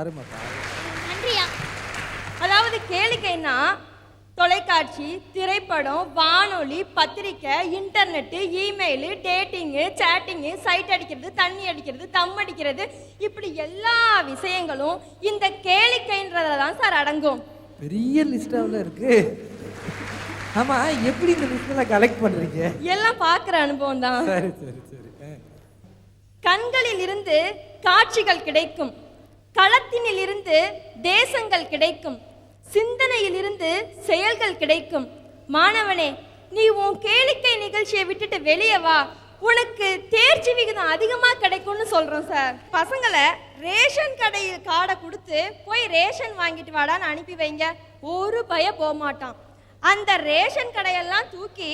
அருமைப்பா நன்றியா. அதாவது கேளிக்கைன்னா தொலைக்காட்சி திரைப்படம் வானொலி பத்திரிக்கை internet email dating chatting sight அடிக்கிறது தண்ணி அடிக்கிறது தம் அடிக்கிறது. இப்படி எல்லா விஷயங்களும் இந்த கேளிக்கைன்றதுல தான் சார் அடங்கும். பெரிய லிஸ்டாவில் இருக்கு. ஆமா எப்படி இந்த லிஸ்டெல்லாம் கலெக்ட் பண்றீங்க? எல்லாம் பார்க்குற அனுபவம் தான். சரி சரி சரி. கண்களில் இருந்து காட்சிகள் கிடைக்கும். களத்தினில் இருந்து தேசங்கள் கிடைக்கும். சிந்தனையிலிருந்து செயல்கள் கிடைக்கும். மாணவனே நீ உன் கேளிக்கை நிகழ்ச்சியை விட்டுட்டு வெளியே வா. உனக்கு தேர்ச்சி விகிதம் அதிகமா கிடைக்கும்னு சொல்றோம் சார். பசங்களை ரேஷன் கடையில் கார்டை கொடுத்து போய் ரேஷன் வாங்கிட்டு வாடான்னு அனுப்பி வைங்க. ஒரு பய போக மாட்டான் அந்த ரேஷன் கடையெல்லாம் தூக்கி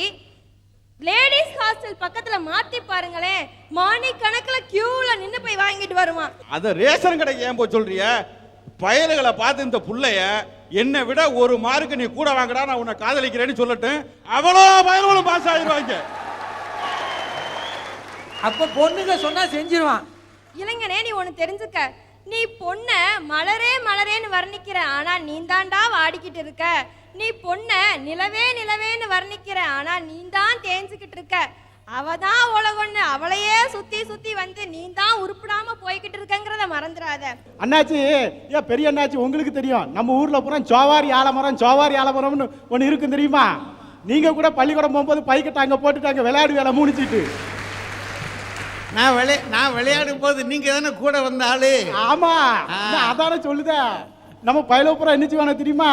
லேடிஸ் ஹாஸ்டல் பக்கத்துல மாத்தி பாருங்களேன் மானி கணக்குல கியூல நின்னு போய் வாங்கிட்டு வருவான். அத ரேஷன் கடைக்கு ஏன் போய் சொல்றிய? பயலுகளை பார்த்து இந்த புள்ளைய என்னை விட ஒரு மார்க்கு நீ கூட வாங்கடா நான் உன்னை காதலிக்கிறேன்னு சொல்லட்டும். அவ்வளோ பயல்களும் பாஸ் ஆகிடுவாங்க அப்ப பொண்ணுங்க சொன்னா செஞ்சிருவான். இளைஞனே நீ ஒண்ணு தெரிஞ்சுக்க. நீ பொண்ண மலரே மலரேன்னு வர்ணிக்கிற ஆனா நீ தாண்டா வாடிக்கிட்டு இருக்க. நீ பொண்ண நிலவே நிலவேன்னு வர்ணிக்கிற ஆனா நீ தான் தேஞ்சுக்கிட்டு இருக்க. அவ தான் உலகொன்னு அவளையே சுத்தி சுத்தி வந்து நீ தான் உருப்பிடாம போய்கிட்டு இருக்கங்கிறத மறந்துடாத அண்ணாச்சி ஏன் பெரிய அண்ணாச்சி உங்களுக்கு தெரியும். நம்ம ஊர்ல பூரா சோவாரி ஆலமரம் சோவாரி ஆலமரம்னு ஒன்று இருக்கும் தெரியுமா? நீங்க கூட பள்ளிக்கூடம் போகும்போது பைக்கெட்ட அங்க போட்டுட்டு அங்க விளையாடு வேலை மூடிச்சிட்டு. நான் விளையா நான் விளையாடும் போது நீங்க தானே கூட வந்த ஆளு? ஆமா. நான் அதானே சொல்லுத. நம்ம பயிலப்புறம் என்ன செய்வானு தெரியுமா?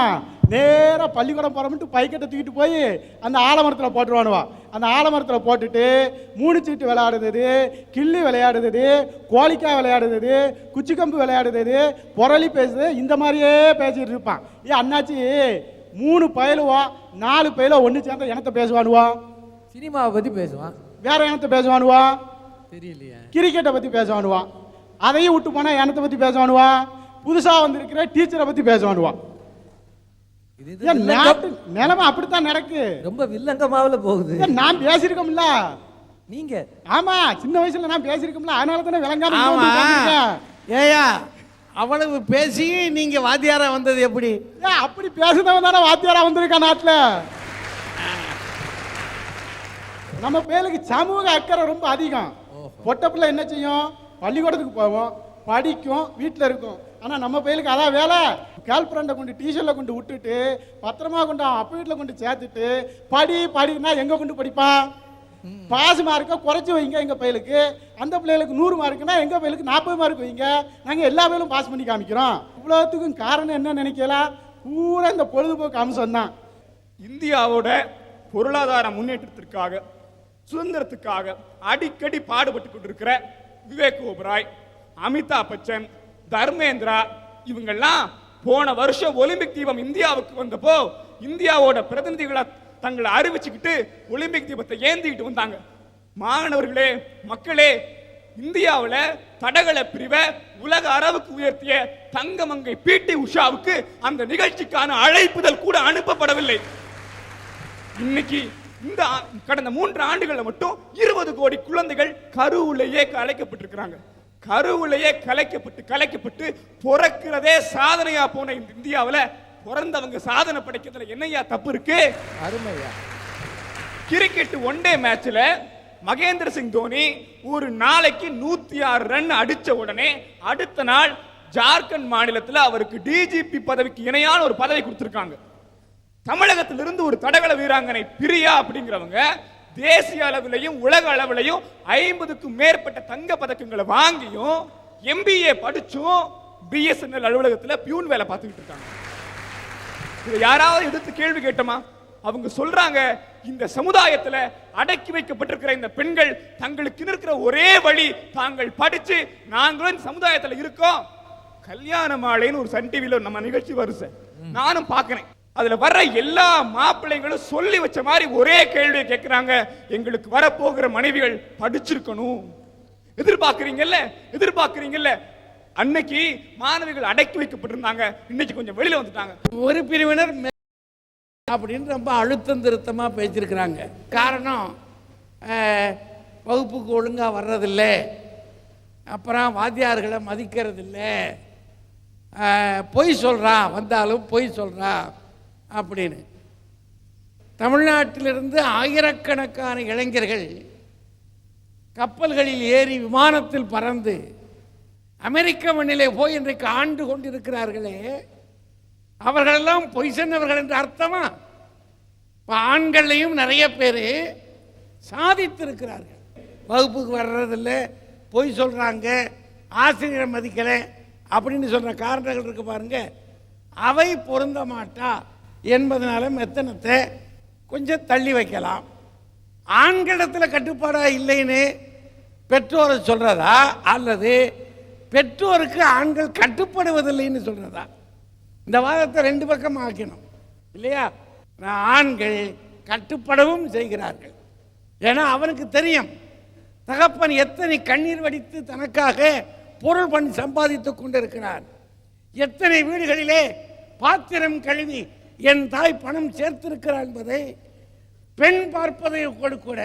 நேரா பள்ளிக்கூடம் போறோம்ட்டு பைக்கெட்டை தூக்கிட்டு போய் அந்த ஆலமரத்தில் போட்டுருவானுவா. அந்த ஆலமரத்தில் போட்டுட்டு மூணு சீட்டு விளையாடுறது கிள்ளி விளையாடுறது கோழிக்காய் விளையாடுறது குச்சிக்கம்பு விளையாடுறது புரளி பேசுது இந்த மாதிரியே பேசிட்டு இருப்பான். ஏ அண்ணாச்சி மூணு பயலுவா நாலு பயலோ ஒன்று சேர்ந்தா இனத்தை பேசுவானுவா? சினிமாவை பத்தி பேசுவான். வேற இனத்தை பேசுவானுவா? தெரியலையே. கிரிக்கெட்டை பற்றி பேசுவானுவான் அதையும் விட்டு போனா எனத்தை பற்றி பேசுவானுவா? புதுசா வந்திருக்கிற டீச்சரை பத்தி பேசுவானுவான் இது இது ஏன் வில்லங்க- நாட்டு நிலைமை அப்படித்தான் நடக்கு? ரொம்ப வில்லங்கமாவில் போகுது. ஏன் நான் பேசியிருக்கோம்ல? நீங்க. ஆமா சின்ன வயசுல நான் பேசியிருக்கோம்ல. அதனால தானே விளங்காம. ஏயா அவ்வளவு பேசி நீங்க வாத்தியாரா வந்தது எப்படி? அப்படி பேசுனவன் தானே வாத்தியாரா வந்திருக்கான் நாட்டுல? நம்ம பேருக்கு சமூக அக்கறை ரொம்ப அதிகம். பொட்ட பிள்ளை என்ன செய்யும்? பள்ளிக்கூடத்துக்கு போவோம் படிக்கும் வீட்டில் இருக்கும். ஆனால் நம்ம பையலுக்கு அதான் வேலை. கேர்ள் ஃப்ரெண்டை கொண்டு டியூஷனில் கொண்டு விட்டுட்டு பத்திரமா கொண்டு அவன் அப்பா வீட்டில் கொண்டு சேர்த்துட்டு படி படினா எங்கே கொண்டு படிப்பான் பாஸ் மார்க்கை குறைச்சி வைங்க எங்கள் பையலுக்கு. அந்த பிள்ளைகளுக்கு நூறு மார்க்குனா எங்கள் பையலுக்கு நாற்பது மார்க் வைங்க. நாங்கள் எல்லா பேரும் பாஸ் பண்ணி காமிக்கிறோம். இவ்வளோத்துக்கும் காரணம் என்ன நினைக்கலாம் பூரா இந்த பொழுதுபோக்கு அம்சம் தான். இந்தியாவோட பொருளாதார முன்னேற்றத்திற்காக சுதந்திரத்துக்காக அடிக்கடி பாடுபட்டு கொண்டிருக்கிற விவேக் ஓபராய் அமிதாப் பச்சன் தர்மேந்திரா இவங்கெல்லாம் போன வருஷம் ஒலிம்பிக் தீபம் இந்தியாவுக்கு வந்தப்போ இந்தியாவோட பிரதிநிதிகளை தங்களை அறிவிச்சுக்கிட்டு ஒலிம்பிக் தீபத்தை ஏந்திக்கிட்டு வந்தாங்க. மாணவர்களே மக்களே இந்தியாவுல தடகள பிரிவை உலக அளவுக்கு உயர்த்திய தங்கமங்கை பிடி உஷாவுக்கு அந்த நிகழ்ச்சிக்கான அழைப்புதல் கூட அனுப்பப்படவில்லை. இன்னைக்கு இந்த கடந்த மூன்று ஆண்டுகளில் மட்டும் இருபது கோடி குழந்தைகள் கருவுலேயே கலைக்கப்பட்டிருக்கிறாங்க கருவுலையே கலைக்கப்பட்டு கலைக்கப்பட்டு பிறக்கிறதே சாதனையா போன இந்த இந்தியாவுல பிறந்தவங்க சாதனை படைக்கிறதுல என்னையா தப்பு இருக்கு? அருமையா. கிரிக்கெட் ஒன் டே மேட்ச்ல மகேந்திர சிங் தோனி ஒரு நாளைக்கு நூத்தி ஆறு ரன் அடிச்ச உடனே அடுத்த நாள் ஜார்க்கண்ட் மாநிலத்துல அவருக்கு டிஜிபி பதவிக்கு இணையான ஒரு பதவி கொடுத்திருக்காங்க. தமிழகத்திலிருந்து ஒரு தடகள வீராங்கனை பிரியா அப்படிங்கிறவங்க தேசிய அளவிலையும் உலக அளவிலையும் ஐம்பதுக்கும் மேற்பட்ட தங்க பதக்கங்களை வாங்கியும் எம்பிஏ படிச்சும் பிஎஸ்என்எல் அலுவலகத்துல பியூன் வேலை பார்த்துக்கிட்டு இருக்காங்க. இதை யாராவது எடுத்து கேள்வி கேட்டோமா? அவங்க சொல்றாங்க இந்த சமுதாயத்துல அடக்கி வைக்கப்பட்டிருக்கிற இந்த பெண்கள் தங்களுக்கு இருக்கிற ஒரே வழி தாங்கள் படிச்சு நாங்களும் இந்த சமுதாயத்துல இருக்கோம். கல்யாண மாலைன்னு ஒரு சன் டிவில நம்ம நிகழ்ச்சி சார். நானும் பார்க்கிறேன். அதில் வர்ற எல்லா மாப்பிள்ளைங்களும் சொல்லி வச்ச மாதிரி ஒரே கேள்வியை கேட்குறாங்க எங்களுக்கு வரப்போகிற மனைவிகள் படிச்சிருக்கணும். எதிர்பார்க்குறீங்கல்ல? எதிர்பார்க்குறீங்கல்ல? அன்னைக்கு மாணவிகள் அடக்கி வைக்கப்பட்டிருந்தாங்க. இன்னைக்கு கொஞ்சம் வெளியில் வந்துட்டாங்க. ஒரு பிரிவினர் அப்படின்னு ரொம்ப அழுத்தம் திருத்தமாக பேசியிருக்கிறாங்க. காரணம் வகுப்புக்கு ஒழுங்காக வர்றதில்லை. அப்புறம் வாத்தியார்களை மதிக்கிறதில்ல. பொய் சொல்கிறான் வந்தாலும் பொய் சொல்கிறா அப்படின்னு. தமிழ்நாட்டிலிருந்து ஆயிரக்கணக்கான இளைஞர்கள் கப்பல்களில் ஏறி விமானத்தில் பறந்து அமெரிக்க மண்ணிலே போய் இன்றைக்கு ஆண்டு கொண்டிருக்கிறார்களே அவர்களெல்லாம் பொய் சொன்னவர்கள் என்று அர்த்தமா? இப்போ ஆண்கள்லையும் நிறைய பேர் சாதித்திருக்கிறார்கள். வகுப்புக்கு வர்றதில்லை பொய் சொல்கிறாங்க ஆசிரியரை மதிக்கலை அப்படின்னு சொல்கிற காரணங்கள் இருக்கு பாருங்க. அவை பொருந்த மாட்டா. என்பதனால மெத்தனத்தை கொஞ்சம் தள்ளி வைக்கலாம். ஆண்களிடத்தில் கட்டுப்பாடாக இல்லைன்னு பெற்றோரை சொல்கிறதா அல்லது பெற்றோருக்கு ஆண்கள் கட்டுப்படுவதில்லைன்னு சொல்கிறதா இந்த வாதத்தை ரெண்டு பக்கம் ஆக்கணும். இல்லையா? நான் ஆண்கள் கட்டுப்படவும் செய்கிறார்கள். ஏன்னா அவனுக்கு தெரியும். தகப்பன் எத்தனை கண்ணீர் வடித்து தனக்காக பொருள் பண்ணி சம்பாதித்து கொண்டிருக்கிறான் எத்தனை வீடுகளிலே பாத்திரம் கழுவி என் தாய் பணம் சேர்த்திருக்கிறார் என்பதை பெண் பார்ப்பதை கூட கூட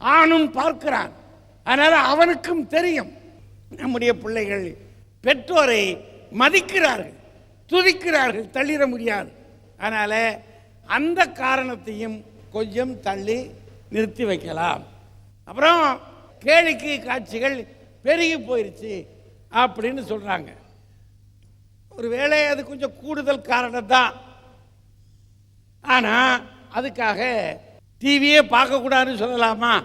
ஆணும் பார்க்கிறான். அதனால் அவனுக்கும் தெரியும். நம்முடைய பிள்ளைகள் பெற்றோரை மதிக்கிறார்கள் துதிக்கிறார்கள் தள்ளிட முடியாது. அதனால் அந்த காரணத்தையும் கொஞ்சம் தள்ளி நிறுத்தி வைக்கலாம். அப்புறம் கேளிக்கை காட்சிகள் பெருகி போயிருச்சு அப்படின்னு சொல்கிறாங்க ஒருவேளை அது கொஞ்சம் கூடுதல் காரணம் தான் ஆனால் அதுக்காக டிவியே பார்க்கக்கூடாதுன்னு சொல்லலாமா?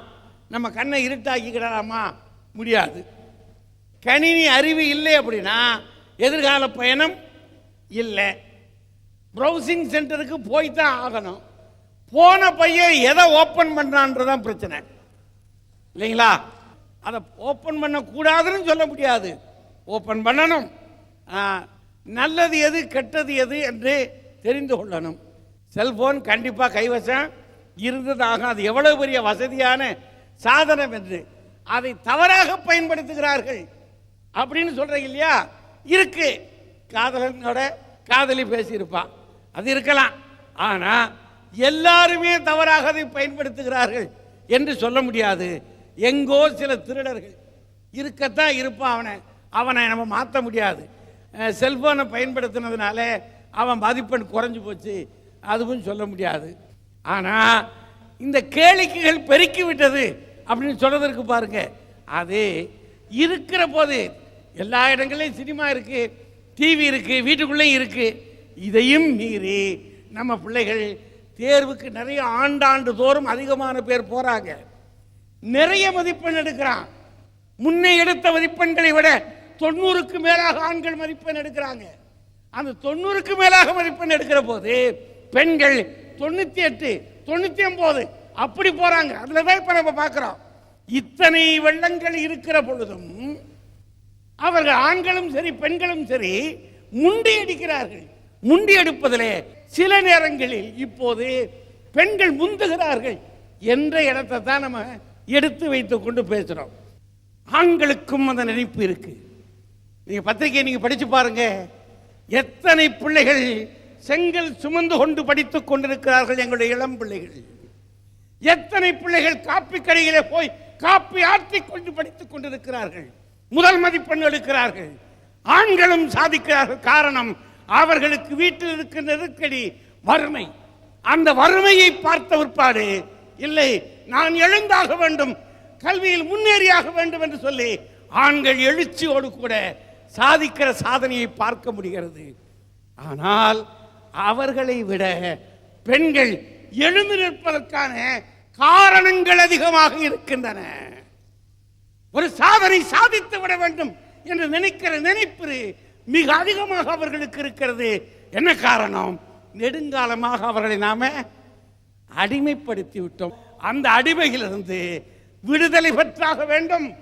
நம்ம கண்ணை இருட்டாக்கிக்கிடலாமா? முடியாது. கணினி அறிவு இல்லை அப்படின்னா எதிர்கால பயணம் இல்லை. ப்ரௌசிங் சென்டருக்கு போய் தான் ஆகணும். போன பையன் எதை ஓப்பன் பண்ணுறான்றதான் பிரச்சனை. இல்லைங்களா? அதை ஓப்பன் பண்ணக்கூடாதுன்னு சொல்ல முடியாது. ஓப்பன் பண்ணணும். நல்லது எது கெட்டது எது என்று தெரிந்து கொள்ளணும். செல்போன் கண்டிப்பாக கைவசம் இருந்ததாக அது எவ்வளவு பெரிய வசதியான சாதனம் என்று அதை தவறாக பயன்படுத்துகிறார்கள் அப்படின்னு சொல்கிறீங்க இல்லையா? இருக்கு. காதலனோட காதலி பேசியிருப்பான் அது இருக்கலாம். ஆனால் எல்லாருமே தவறாக அதை பயன்படுத்துகிறார்கள் என்று சொல்ல முடியாது. எங்கோ சில திருடர்கள் இருக்கத்தான் இருப்பான் அவனை. அவனை நம்ம மாற்ற முடியாது. செல்ஃபோனை செல்போனை பயன்படுத்தினதுனால அவன் மதிப்பெண் குறைஞ்சு போச்சு. அதுவும் சொல்ல முடியாது. ஆனால் இந்த கேளிக்கைகள் பெருக்கி விட்டது அப்படின்னு சொல்கிறதற்கு பாருங்க. அது இருக்கிற போது எல்லா இடங்களையும் சினிமா இருக்குது டிவி இருக்குது வீட்டுக்குள்ளேயும் இருக்குது இதையும் மீறி நம்ம பிள்ளைகள் தேர்வுக்கு நிறைய ஆண்டாண்டு தோறும் அதிகமான பேர் போகிறாங்க நிறைய மதிப்பெண் எடுக்கிறான். முன்னே எடுத்த மதிப்பெண்களை விட தொண்ணூறுக்கு மேலாக ஆண்கள் மதிப்பெண் எடுக்கிறாங்க. அந்த தொண்ணூறுக்கு மேலாக மதிப்பெண் எடுக்கிற போது பெண்கள் தொண்ணூத்தி எட்டு தொண்ணூத்தி ஒன்பது அப்படி போறாங்க. அதில் தான் இப்ப நம்ம பார்க்குறோம். இத்தனை வெள்ளங்கள் இருக்கிற பொழுதும் அவர்கள் ஆண்களும் சரி பெண்களும் சரி முண்டி அடிக்கிறார்கள். முண்டி எடுப்பதிலே சில நேரங்களில் இப்போது பெண்கள் முந்துகிறார்கள் என்ற இடத்தை தான் நம்ம எடுத்து வைத்துக் கொண்டு பேசுறோம். ஆண்களுக்கும் அந்த நினைப்பு இருக்கு. நீங்க பத்திரிகை நீங்க படிச்சு பாருங்க. எத்தனை பிள்ளைகள் செங்கல் சுமந்து கொண்டு படித்துக் கொண்டிருக்கிறார்கள் எங்களுடைய இளம் பிள்ளைகள். எத்தனை பிள்ளைகள் காப்பி கடையிலே போய் காப்பி ஆற்றி கொண்டு படித்துக் கொண்டிருக்கிறார்கள். முதல் மதிப்பெண் எடுக்கிறார்கள். ஆண்களும் சாதிக்கிறார்கள். காரணம் அவர்களுக்கு வீட்டில் இருக்கின்ற நெருக்கடி வறுமை. அந்த வறுமையை பார்த்த பிற்பாடு இல்லை நான் எழுந்தாக வேண்டும் கல்வியில் முன்னேறியாக வேண்டும் என்று சொல்லி ஆண்கள் எழுச்சியோடு கூட சாதிக்கிற சாதனையை பார்க்க முடிகிறது. ஆனால் அவர்களை விட பெண்கள் எழுந்து நிற்பதற்கான காரணங்கள் அதிகமாக இருக்கின்றன. ஒரு சாதனை சாதித்து விட வேண்டும் என்று நினைக்கிற நினைப்பு மிக அதிகமாக அவர்களுக்கு இருக்கிறது. என்ன காரணம்? நெடுங்காலமாக அவர்களை நாம அடிமைப்படுத்தி விட்டோம் அந்த அடிமையிலிருந்து விடுதலை பெற்றாக வேண்டும்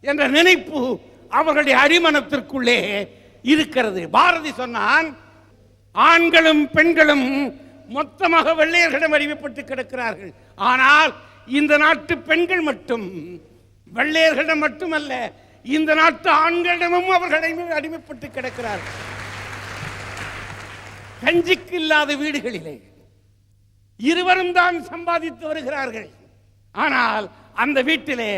என்ற நினைப்பு அவர்களுடைய அடிமனத்திற்குள்ளே இருக்கிறது. பாரதி சொன்னான் ஆண்களும் பெண்களும் மொத்தமாக வெள்ளையர்களிடம் அடிமைப்பட்டு கிடக்கிறார்கள். ஆனால் இந்த நாட்டு பெண்கள் மட்டும் வெள்ளையர்களிடம் மட்டுமல்ல இந்த நாட்டு ஆண்களிடமும் அவர்கள் அடிமைப்பட்டு கிடக்கிறார்கள். கஞ்சிக்கு இல்லாத வீடுகளிலே இருவரும் தான் சம்பாதித்து வருகிறார்கள். ஆனால் அந்த வீட்டிலே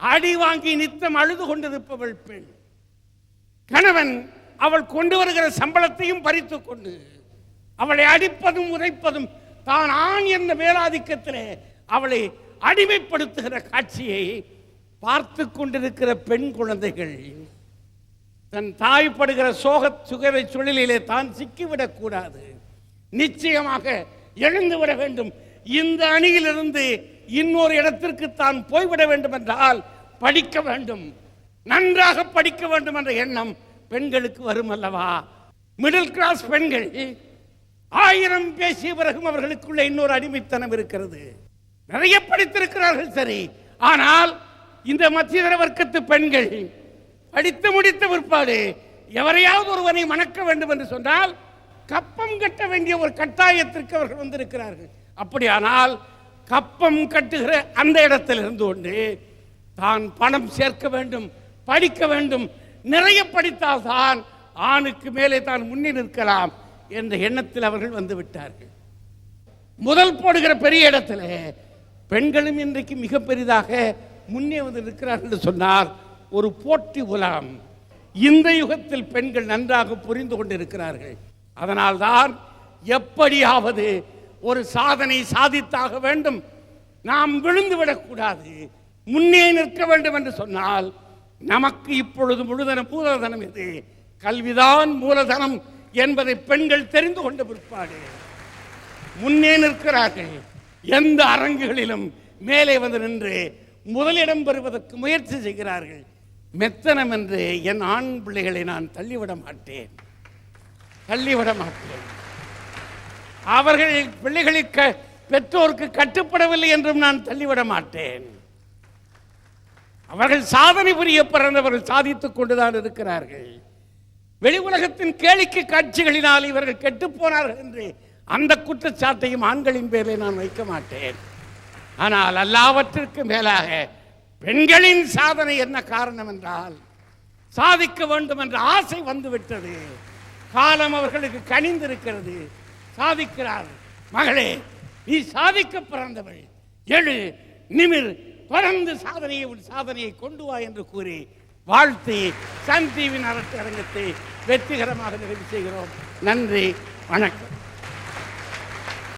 அடி வாங்கி நித்தம் அழுது கொண்டிருப்பவள் பெண். கணவன் அவள் கொண்டு வருகிற சம்பளத்தையும் பறித்து கொண்டு அவளை அடிப்பதும் உதைப்பதும் தான் ஆண் என்ற மேலாதிக்கத்திலே அவளை அடிமைப்படுத்துகிற காட்சியை பார்த்து கொண்டிருக்கிற பெண் குழந்தைகள் தன் தாய் படுகிற சோக சுகவை சுழலிலே தான் சிக்கிவிடக்கூடாது நிச்சயமாக எழுந்து விட வேண்டும். இந்த அணியிலிருந்து இன்னொரு இடத்திற்கு தான் போய்விட வேண்டும் என்றால் படிக்க வேண்டும். நன்றாக படிக்க வேண்டும் என்ற எண்ணம் பெண்களுக்கு வரும் அல்லவா? மிடில் கிளாஸ் பெண்கள் ஆயிரம் பேசிய பிறகும் அவர்களுக்குள்ள இன்னொரு அடிமைத்தனம் இருக்கிறது. நிறைய படித்திருக்கிறார்கள் சரி. ஆனால் இந்த மத்தியதர வர்க்கத்து பெண்கள் படித்து முடித்த பிற்பாடு எவரையாவது ஒருவனை மணக்க வேண்டும் என்று சொன்னால் கப்பம் கட்ட வேண்டிய ஒரு கட்டாயத்திற்கு அவர்கள் வந்திருக்கிறார்கள். அப்படியானால் கப்பம் கட்டுகிற அந்த இடத்திலிருந்து கொண்டு தான் பணம் சேர்க்க வேண்டும் படிக்க வேண்டும் நிறைய படித்தால் தான் ஆணுக்கு மேலே தான் முன்னே நிற்கலாம் என்ற எண்ணத்தில் அவர்கள் வந்து விட்டார்கள் முதல் போடுகிற பெரிய இடத்துல பெண்களும் இன்றைக்கு மிக பெரிதாக முன்னே வந்து நிற்கிறார்கள் என்று சொன்னார் ஒரு போட்டி உலாம். இந்த யுகத்தில் பெண்கள் நன்றாக புரிந்து கொண்டிருக்கிறார்கள். அதனால்தான் எப்படியாவது ஒரு சாதனை சாதித்தாக வேண்டும். நாம் விழுந்து விடக்கூடாது. முன்னே நிற்க வேண்டும் என்று சொன்னால் நமக்கு இப்பொழுது முழுதன மூலதனம் இது கல்விதான் மூலதனம் என்பதை பெண்கள் தெரிந்து கொண்ட பிற்பாடு. முன்னே நிற்கிறார்கள். எந்த அரங்குகளிலும் மேலே வந்து நின்று முதலிடம் பெறுவதற்கு முயற்சி செய்கிறார்கள். மெத்தனம் என்று என் ஆண் பிள்ளைகளை நான் தள்ளிவிட மாட்டேன். தள்ளிவிட மாட்டேன். அவர்கள் பிள்ளைகளுக்கு பெற்றோருக்கு கட்டுப்படவில்லை என்றும் நான் தள்ளிவிட மாட்டேன். அவர்கள் சாதனை புரிய பிறந்தவர்கள் சாதித்துக் கொண்டுதான் இருக்கிறார்கள். வெளி உலகத்தின் கேளிக்கை காட்சிகளினால் இவர்கள் கெட்டுப் போனார்கள் என்று அந்த குற்றச்சாட்டையும் ஆண்களின் பேரில் நான் வைக்க மாட்டேன். ஆனால் எல்லாவற்றிற்கு மேலாக பெண்களின் சாதனை என்ன காரணம் என்றால் சாதிக்க வேண்டும் என்ற ஆசை வந்துவிட்டது. காலம் அவர்களுக்கு கனிந்திருக்கிறது. சாதிக்கிறார். மகளே நீ சாதிக்க பிறந்தவள். எழு நிமிர் தொடர்ந்து சாதனையை உன் சாதனையை கொண்டு வா என்று கூறி வாழ்த்தி சன் டிவி அரசு அரங்கத்தை வெற்றிகரமாக நிறைவு செய்கிறோம். நன்றி வணக்கம்.